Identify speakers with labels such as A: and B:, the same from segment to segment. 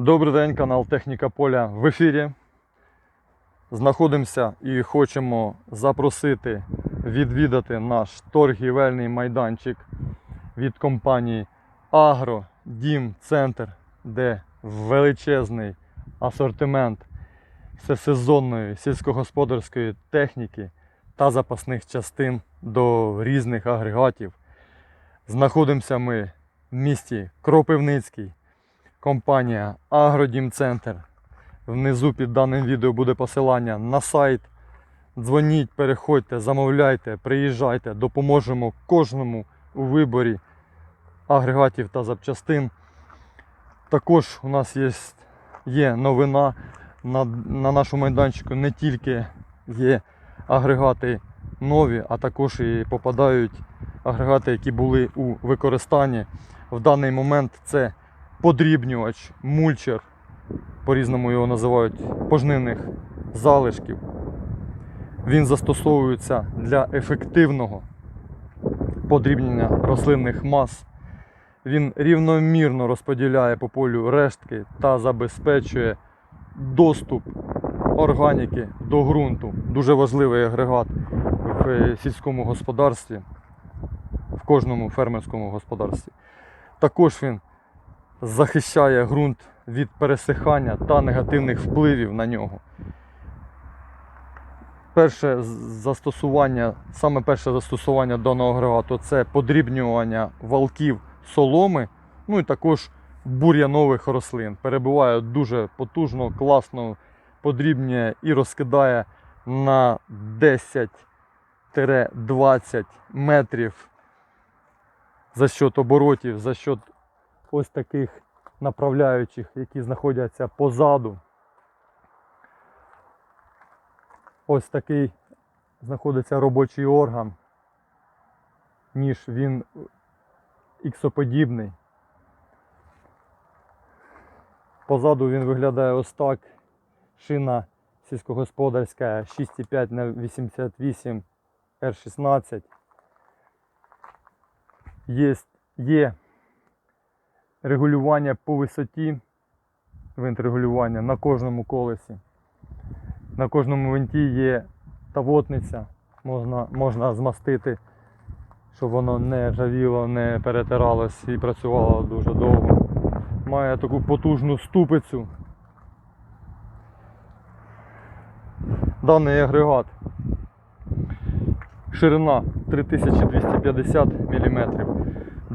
A: Добрий день, канал Техніка Поля в ефірі. Знаходимося і хочемо запросити відвідати наш торгівельний майданчик від компанії Агро Дім Центр, де величезний асортимент всесезонної сільськогосподарської техніки та запасних частин до різних агрегатів. Знаходимося ми в місті Кропивницький компанія Агродімцентр. Внизу під даним відео буде посилання на сайт. Дзвоніть, переходьте, замовляйте, приїжджайте, допоможемо кожному у виборі агрегатів та запчастин. Також у нас є, є новина на, на нашому майданчику не тільки є агрегати нові, а також і попадають агрегати, які були у використанні. В даний момент це подрібнювач, мульчер, по-різному його називають, пожнивних залишків. Він застосовується для ефективного подрібнення рослинних мас. Він рівномірно розподіляє по полю рештки та забезпечує доступ органіки до ґрунту. Дуже важливий агрегат в е, сільському господарстві, в кожному фермерському господарстві. Також він захищає ґрунт від пересихання та негативних впливів на нього. Перше застосування, саме перше застосування даного агрегату це подрібнювання валків соломи, ну і також бур'янових рослин. Перебуває дуже потужно, класно подрібнює і розкидає на 10-20 метрів за счет оборотів, за счет ось таких направляючих, які знаходяться позаду. Ось такий знаходиться робочий орган, ніж він іксоподібний. Позаду він виглядає ось так. Шина сільськогосподарська 6,5 на 88 R16. Є, є регулювання по висоті, винт регулювання на кожному колесі. На кожному винті є тавотниця, можна, можна змастити, щоб воно не ржавіло, не перетиралось і працювало дуже довго. Має таку потужну ступицю. Даний агрегат. Ширина 3250 мм,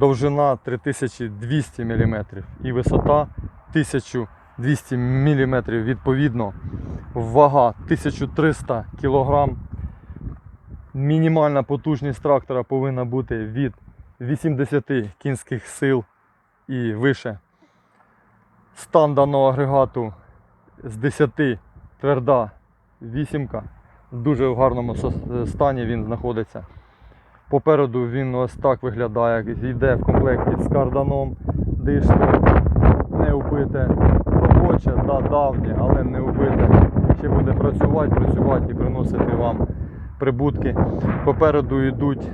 A: довжина 3200 мм і висота 1200 мм відповідно. Вага 1300 кг. Мінімальна потужність трактора повинна бути від 80 кінських сил і вище. Стан даного агрегату з 10 тверда вісімка. В дуже гарному стані він знаходиться. Попереду він ось так виглядає, йде в комплекті з карданом, дишки, не вбите, робоче, да, давнє, але не вбите. Ще буде працювати, працювати і приносити вам прибутки. Попереду йдуть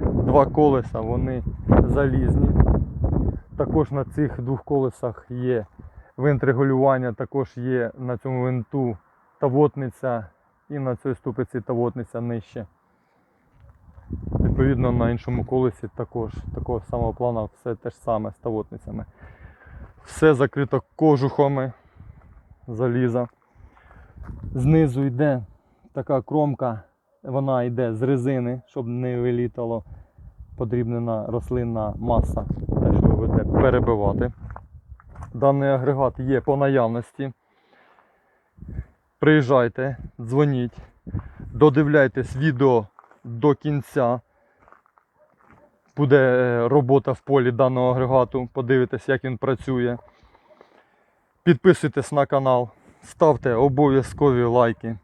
A: два колеса, вони залізні. Також на цих двох колесах є винт регулювання, також є на цьому винту тавотниця і на цій ступиці тавотниця нижче. Відповідно на іншому колесі також такого самого плану все те ж саме з тавотницями. Все закрито кожухами заліза. Знизу йде така кромка, вона йде з резини, щоб не вилітало подрібнена рослинна маса, те, що ви будете перебивати. Даний агрегат є по наявності. Приїжджайте, дзвоніть, додивляйтесь відео до кінця. Буде е, робота в полі даного агрегату, подивитесь, як він працює. Підписуйтесь на канал, ставте обов'язкові лайки.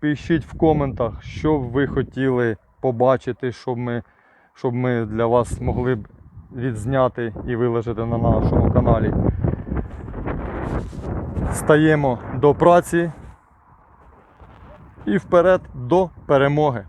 A: Пишіть в коментах, що ви хотіли побачити, щоб ми, щоб ми для вас могли б відзняти і виложити на нашому каналі. Стаємо до праці і вперед до перемоги.